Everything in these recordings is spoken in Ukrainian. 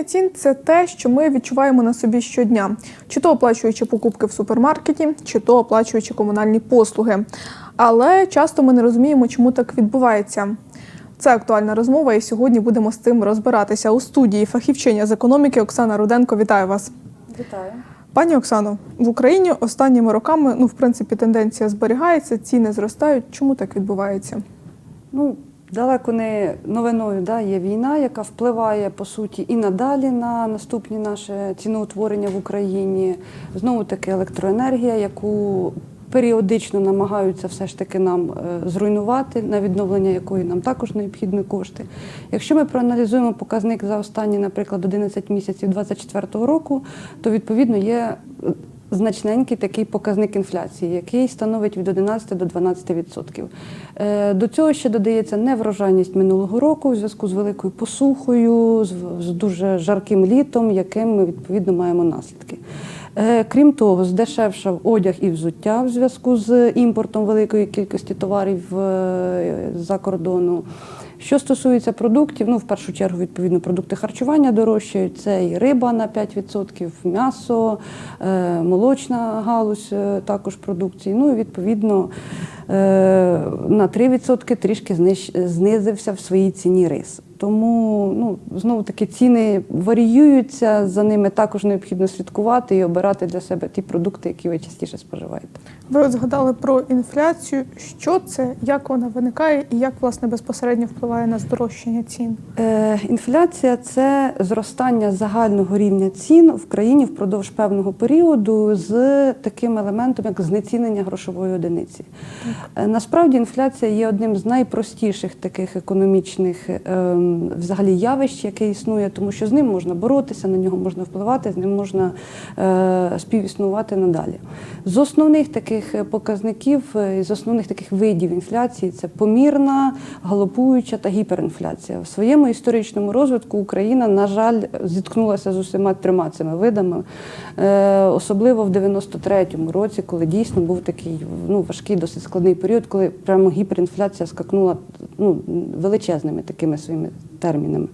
Зростання цін це те, що ми відчуваємо на собі щодня, чи то оплачуючи покупки в супермаркеті, чи то оплачуючи комунальні послуги. Але часто ми не розуміємо, чому так відбувається. Це актуальна розмова, і сьогодні будемо з цим розбиратися у студії. Фахівчиня з економіки Оксана Руденко. Вітаю вас. Вітаю. Пані Оксано, в Україні останніми роками, ну в принципі, тенденція зберігається, ціни зростають. Чому так відбувається? Ну, далеко не новиною да, є війна, яка впливає по суті і надалі на наступні наше ціноутворення в Україні. Знову таки електроенергія, яку періодично намагаються все ж таки нам е, зруйнувати, на відновлення якої нам також необхідні кошти. Якщо ми проаналізуємо показник за останні, наприклад, 11 місяців 2024 року, то відповідно є е, значненький такий показник інфляції, який становить від 11 до 12 відсотків. Е, До цього ще додається неврожайність минулого року у зв'язку з великою посухою, з, з дуже жарким літом, яким ми відповідно маємо наслідки. Е, Крім того, здешевшав одяг і взуття в зв'язку з імпортом великої кількості товарів е, за кордону. Що стосується продуктів, ну в першу чергу, відповідно, продукти харчування дорожчають. Це і риба на 5%, м'ясо, е, молочна галузь е, також продукції. Ну і відповідно е, на 3% трішки знизився в своїй ціні рис. Тому ну знову таки ціни варіюються, за ними також необхідно слідкувати і обирати для себе ті продукти, які ви частіше споживаєте. Ви от згадали про інфляцію. Що це, як вона виникає, і як власне безпосередньо впливає на здорожчання цін? Е, інфляція це зростання загального рівня цін в країні впродовж певного періоду з таким елементом, як знецінення грошової одиниці. Е, насправді інфляція є одним з найпростіших таких економічних ем, взагалі явищ, яке існує, тому що з ним можна боротися, на нього можна впливати, з ним можна е, співіснувати надалі. З основних таких е, показників, е, з основних таких видів інфляції це помірна, галопуюча та гіперінфляція. В своєму історичному розвитку Україна, на жаль, зіткнулася з усіма трьома цими видами, особливо в 93-му році, коли дійсно був такий ну, важкий, досить складний період, коли прямо гіперінфляція скакнула ну, величезними такими своїми термінами.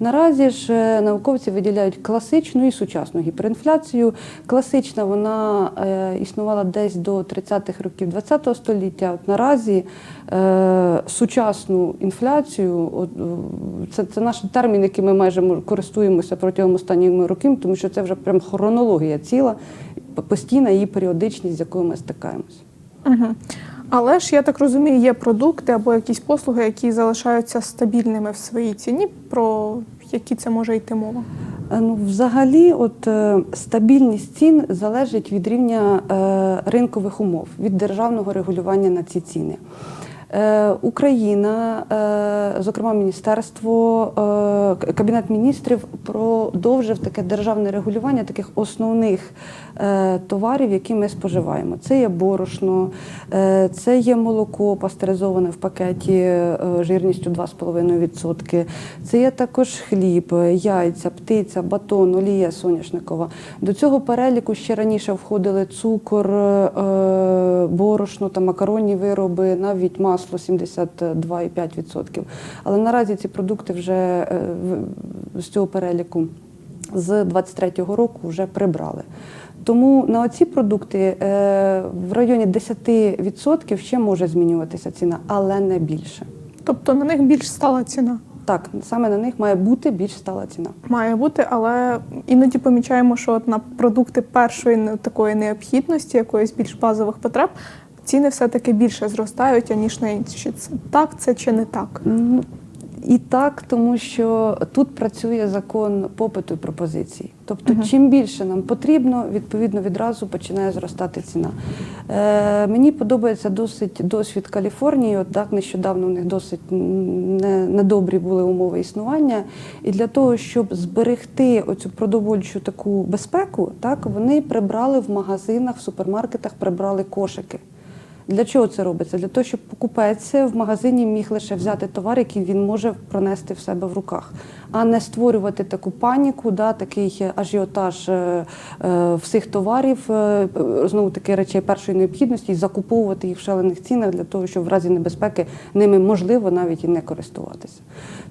Наразі ж е, науковці виділяють класичну і сучасну гіперінфляцію. Класична вона е, існувала десь до 30-х років ХХ століття. От наразі е, сучасну інфляцію, от, е, це, це наш термін, яким ми майже користуємося протягом останніх років, тому що це вже прям хронологія ціла, постійна її періодичність, з якою ми стикаємося. Угу. Але ж я так розумію, є продукти або якісь послуги, які залишаються стабільними в своїй ціні. Про які це може йти мова? Е, Ну, взагалі, от е, стабільність цін залежить від рівня е, ринкових умов, від державного регулювання на ці ціни. Е, Україна, е, зокрема Міністерство, е, Кабінет міністрів продовжив таке державне регулювання таких основних товарів, які ми споживаємо. Це є борошно, це є молоко пастеризоване в пакеті жирністю 2,5%. Це є також хліб, яйця, птиця, батон, олія соняшникова. До цього переліку ще раніше входили цукор, борошно та макаронні вироби, навіть масло 72,5%. Але наразі ці продукти вже е, з цього переліку з 23-го року вже прибрали. Тому на оці продукти е, в районі 10% ще може змінюватися ціна, але не більше. Тобто на них більш стала ціна. Так, саме на них має бути більш стала ціна. Має бути, але іноді помічаємо, що от на продукти першої такої необхідності, якоїсь більш базових потреб, ціни все-таки більше зростають, аніж на інші. Це так це чи не так? Ну, І так, тому що тут працює закон попиту і пропозиції. Тобто, чим більше нам потрібно, відповідно відразу починає зростати ціна. Е, мені подобається досить досвід Каліфорнії. От так нещодавно у них досить м, не- недобрі були умови існування. І для того, щоб зберегти оцю продовольчу таку безпеку, так вони прибрали в магазинах, в супермаркетах, прибрали кошики. Для чого це робиться? Для того, щоб покупець в магазині міг лише взяти товар, який він може пронести в себе в руках, а не створювати таку паніку, да, такий ажіотаж е, е, всіх товарів, е, знову таки речей першої необхідності, і закуповувати їх в шалених цінах для того, щоб в разі небезпеки ними можливо навіть і не користуватися.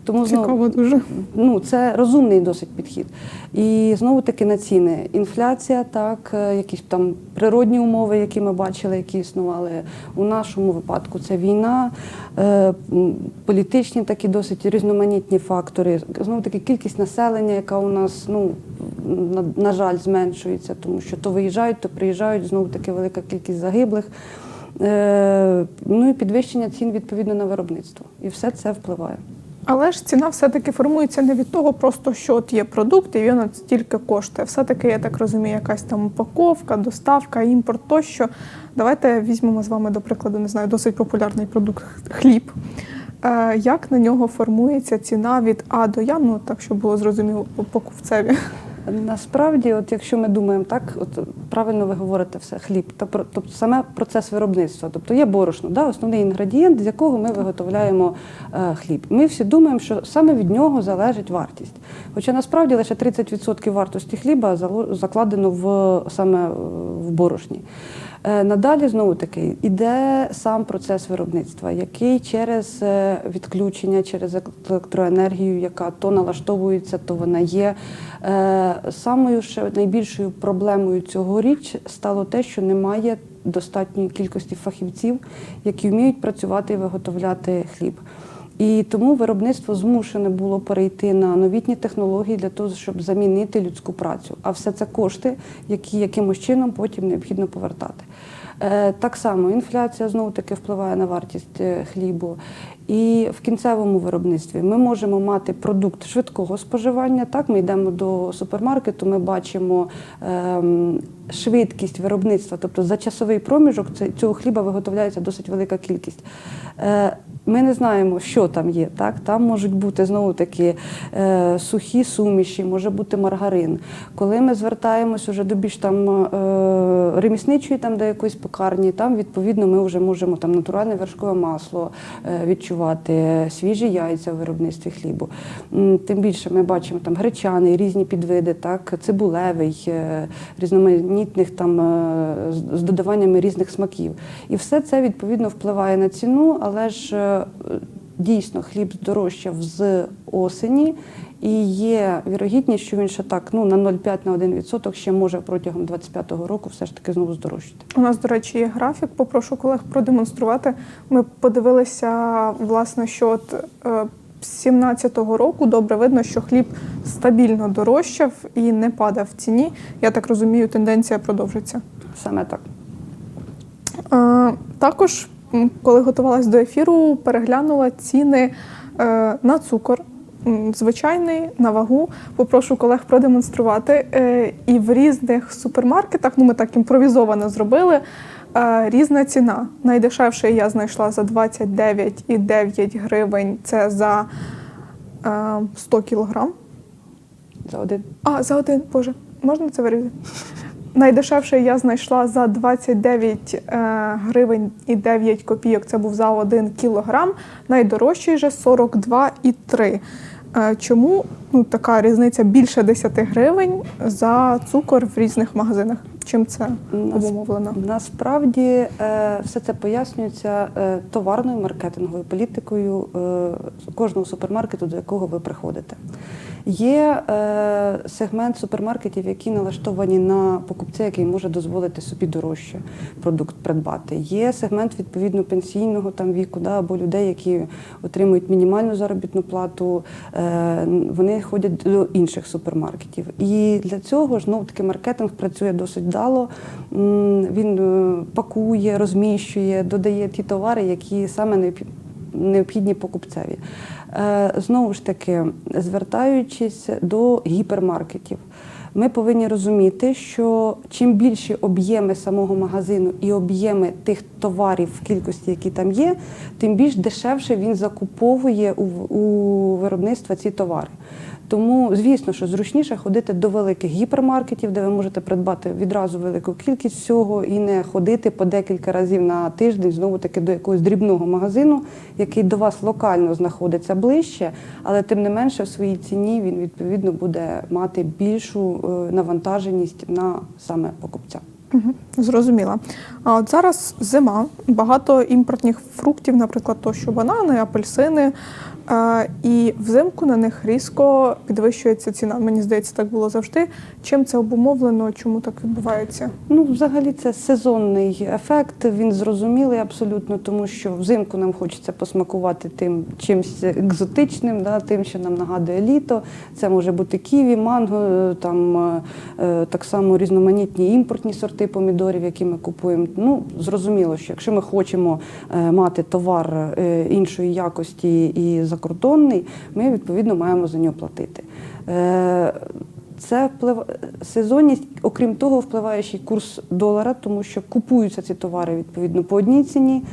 Тому знову Цікаво дуже. ну, це розумний досить підхід. І знову таки на ціни. Інфляція, так, е, якісь там природні умови, які ми бачили, які існували у нашому випадку. Це війна, е, політичні такі досить різноманітні фактори. Знову таки кількість населення, яка у нас, ну, на, на жаль, зменшується, тому що то виїжджають, то приїжджають, знову таки велика кількість загиблих. Е, ну і підвищення цін відповідно на виробництво. І все це впливає. Але ж ціна все-таки формується не від того, просто що от є продукт, і він от стільки коштує. Все-таки, я так розумію, якась там упаковка, доставка, імпорт тощо. Давайте візьмемо з вами, до прикладу, не знаю, досить популярний продукт хліб. Е, як на нього формується ціна від А до Я, ну так щоб було зрозуміло покупцеві. Насправді, от якщо ми думаємо так, от правильно ви говорите все, хліб, тобто саме процес виробництва, тобто є борошно, да, основний інгредієнт, з якого ми виготовляємо е, хліб. Ми всі думаємо, що саме від нього залежить вартість. Хоча насправді лише 30% вартості хліба закладено в саме в борошні. Е, Надалі знову таки йде сам процес виробництва, який через е, відключення, через електроенергію, яка то налаштовується, то вона є. Е, Самою ще найбільшою проблемою цьогоріч стало те, що немає достатньої кількості фахівців, які вміють працювати і виготовляти хліб. І тому виробництво змушене було перейти на новітні технології для того, щоб замінити людську працю. А все це кошти, які якимось чином потім необхідно повертати. Е, Так само інфляція знову таки впливає на вартість е, хлібу. І в кінцевому виробництві ми можемо мати продукт швидкого споживання. Так, ми йдемо до супермаркету, ми бачимо ем, швидкість виробництва, тобто за часовий проміжок цього хліба виготовляється досить велика кількість. Е, ми не знаємо, що там є. Так? Там можуть бути знову таки е, сухі суміші, може бути маргарин. Коли ми звертаємось уже до більш там е, ремісничої, там до якоїсь пекарні, там відповідно ми вже можемо там натуральне вершкове масло е, відчувати, свіжі яйця у виробництві хлібу. Тим більше ми бачимо там гречаний, різні підвиди, так, цибулевий, е, різноманітних там е, з- з додаваннями різних смаків. І все це відповідно впливає на ціну, але ж е, дійсно хліб здорожчав з осені. І є вірогідність, що він ще так ну на 0,5 на 1% ще може протягом 25-го року все ж таки знову здорожчати. У нас, до речі, є графік. Попрошу колег продемонструвати. Ми подивилися, власне, що от е, 17-го року добре видно, що хліб стабільно дорожчав і не падав в ціні. Я так розумію, тенденція продовжиться. Саме так. Е, Також, коли готувалась до ефіру, переглянула ціни е, на цукор. Звичайний на вагу, попрошу колег продемонструвати. Е, І в різних супермаркетах, ну ми так імпровізовано зробили, е, різна ціна. Найдешевше я знайшла за 29,9 гривень. Це за е, 100 кілограм. За один. А, за один, боже, можна це вирізати? Найдешевше я знайшла за 29 е, гривень і 9 копійок. Це був за 1 кілограм. Найдорожчий же 42,3. Е, чому ну, така різниця більше 10 гривень за цукор в різних магазинах? Чим це обумовлено? Насправді е, все це пояснюється товарною маркетинговою політикою кожного супермаркету, до якого ви приходите. Є е, сегмент супермаркетів, які налаштовані на покупця, який може дозволити собі дорожче продукт придбати. Є сегмент відповідно пенсійного там віку, да, або людей, які отримують мінімальну заробітну плату. Е, вони ходять до інших супермаркетів. І для цього ж знов таки маркетинг працює досить вдало. Він е, пакує, розміщує, додає ті товари, які саме необхідні покупцеві. Е, Знову ж таки, звертаючись до гіпермаркетів, ми повинні розуміти, що чим більші об'єми самого магазину і об'єми тих товарів в кількості, які там є, тим більш дешевше він закуповує у, у виробництва ці товари. Тому, звісно, що зручніше ходити до великих гіпермаркетів, де ви можете придбати відразу велику кількість всього і не ходити по декілька разів на тиждень знову таки до якогось дрібного магазину, який до вас локально знаходиться ближче, але тим не менше в своїй ціні він відповідно буде мати більшу е, навантаженість на саме покупця. Зрозуміла. А от зараз зима, багато імпортних фруктів, наприклад, то що банани, апельсини. І взимку на них різко підвищується ціна. Мені здається, так було завжди. Чим це обумовлено? Чому так відбувається? Ну, взагалі, це сезонний ефект. Він зрозумілий абсолютно, тому що взимку нам хочеться посмакувати тим чимось екзотичним, да, тим, що нам нагадує літо. Це може бути ківі, манго, е, там е, е, так само різноманітні імпортні сорти помідорів, які ми купуємо. Ну, зрозуміло, що якщо ми хочемо мати товар іншої якості і закордонний, ми відповідно маємо за нього платити. Це вплив... сезонність, окрім того, впливає ще й курс долара, тому що купуються ці товари відповідно по одній ціні,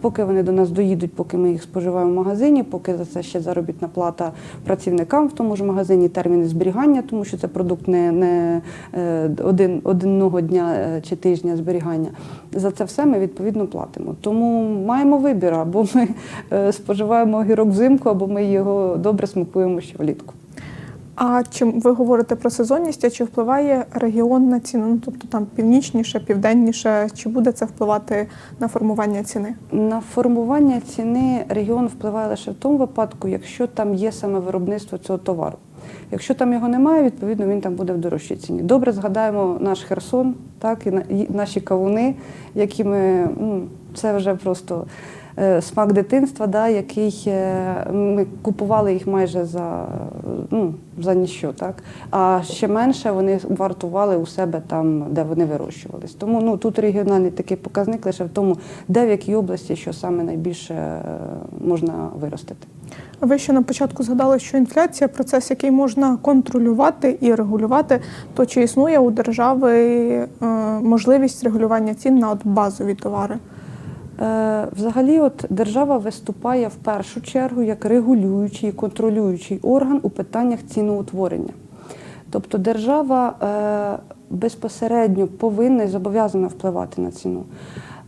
поки вони до нас доїдуть, поки ми їх споживаємо в магазині, поки за це ще заробітна плата працівникам в тому ж магазині, терміни зберігання, тому що це продукт не, не е, один, одного дня е, чи тижня зберігання. За це все ми відповідно платимо. Тому маємо вибір, або ми е, споживаємо огірок взимку, або ми його добре смакуємо ще влітку. А чим ви говорите про сезонність, а чи впливає регіон на ціну? Ну, тобто там північніше, південніше, чи буде це впливати на формування ціни? На формування ціни регіон впливає лише в тому випадку, якщо там є саме виробництво цього товару. Якщо там його немає, відповідно він там буде в дорожчій ціні. Добре згадаємо наш Херсон, так і на- наші кавуни, які ми ну, це вже просто смак дитинства, да, який е, ми купували їх майже за, ну, за ніщо, так. А ще менше вони вартували у себе там, де вони вирощувались. Тому ну, тут регіональний такий показник лише в тому, де в якій області що саме найбільше е, можна виростити. Ви ще на початку згадали, що інфляція процес, який можна контролювати і регулювати. То чи існує у держави е, можливість регулювання цін на от базові товари? Е, Взагалі, от держава виступає в першу чергу як регулюючий контролюючий орган у питаннях ціноутворення. Тобто держава е, безпосередньо повинна і зобов'язана впливати на ціну.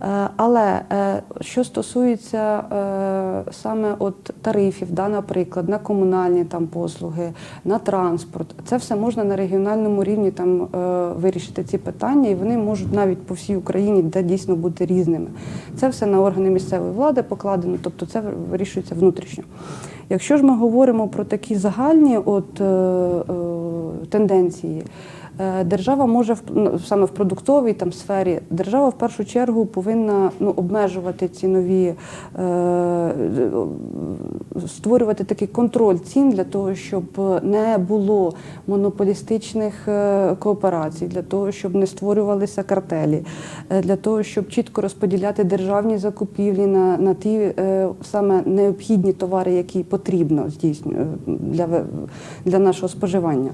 Е, Але е, що стосується е, саме от тарифів, да, наприклад, на комунальні там послуги, на транспорт, це все можна на регіональному рівні там вирішити ці питання, і вони можуть навіть по всій Україні де дійсно бути різними. Це все на органи місцевої влади покладено, тобто це вирішується внутрішньо. Якщо ж ми говоримо про такі загальні от, тенденції, держава може в- ну, саме в продуктовій там, сфері, держава в першу чергу повинна ну, обмежувати цінові, е, створювати такий контроль цін для того, щоб не було монополістичних е, кооперацій, для того, щоб не створювалися картелі, е, для того, щоб чітко розподіляти державні закупівлі на, на ті е, саме необхідні товари, які потрібно здійснювати для, для нашого споживання.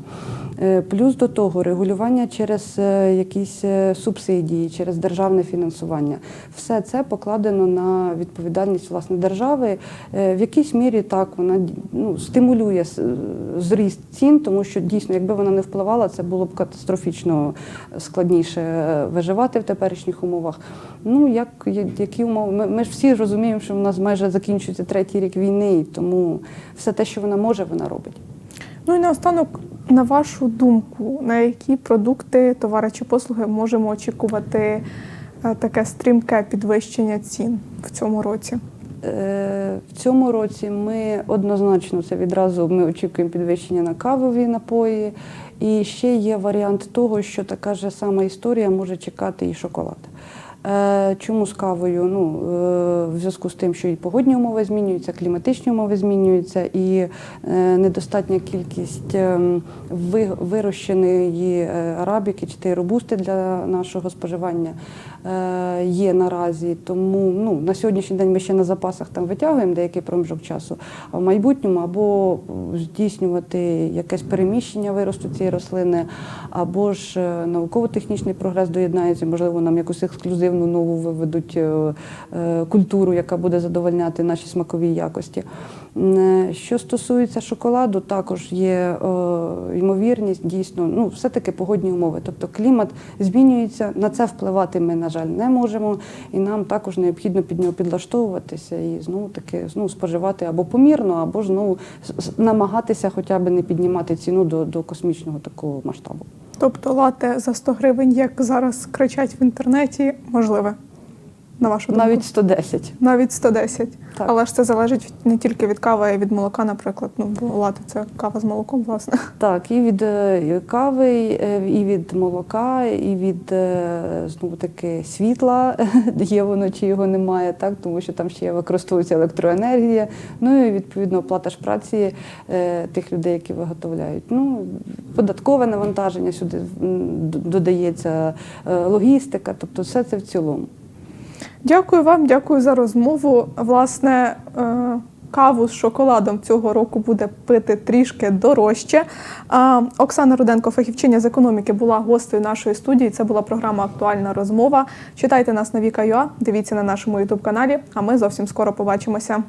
Е, Плюс до того регулювання через е, якісь е, субсидії, через державне фінансування. Все це покладено на відповідальність власне держави. В якійсь мірі так вона ну, стимулює зріст цін, тому що дійсно, якби вона не впливала, це було б катастрофічно складніше виживати в теперішніх умовах. Ну як які умови? Ми, ми ж всі розуміємо, що в нас майже закінчується третій рік війни, тому все те, що вона може, вона робить. Ну і наостанок, на вашу думку, на які продукти, товари чи послуги можемо очікувати е, таке стрімке підвищення цін в цьому році? Е, В цьому році ми однозначно це відразу ми очікуємо підвищення на кавові напої. І ще є варіант того, що така ж сама історія може чекати і шоколад. Е, Чому з кавою? Ну, е, в зв'язку з тим, що і погодні умови змінюються, кліматичні умови змінюються, і е, недостатня кількість ем, вирощеної арабіки чи робусти для нашого споживання є наразі. Тому ну, на сьогоднішній день ми ще на запасах там витягуємо деякий проміжок часу, а в майбутньому або здійснювати якесь переміщення виросту цієї рослини, або ж науково-технічний прогрес доєднається, можливо, нам якусь ексклюзивну нову виведуть е, е, культуру, яка буде задовольняти наші смакові якості. Е, Що стосується шоколаду, також є ймовірність, дійсно, ну, все-таки погодні умови. Тобто клімат змінюється, на це впливати ми, на жаль, не можемо, і нам також необхідно під нього підлаштовуватися і знову таки знову споживати або помірно, або знову намагатися хоча б не піднімати ціну до, до космічного такого масштабу. Тобто лате за 100 гривень, як зараз кричать в інтернеті, можливе. На вашу думку? Навіть 110. Навіть 110. Так. Але ж це залежить не тільки від кави, а й від молока, наприклад. Ну, бо лати це кава з молоком, власне. Так, і від е, кави, е, і від молока, і від е, знову таки світла, є воно чи його немає, так тому що там ще використовується електроенергія. Ну і відповідно оплата ж праці тих людей, які виготовляють. Ну податкове навантаження сюди додається, логістика, тобто все це в цілому. Дякую вам, дякую за розмову. Власне, е, каву з шоколадом цього року буде пити трішки дорожче. Оксана Руденко, фахівчиня з економіки, була гостею нашої студії. Це була програма Актуальна розмова. Читайте нас на Віка.ua, дивіться на нашому Ютуб каналі. А ми зовсім скоро побачимося.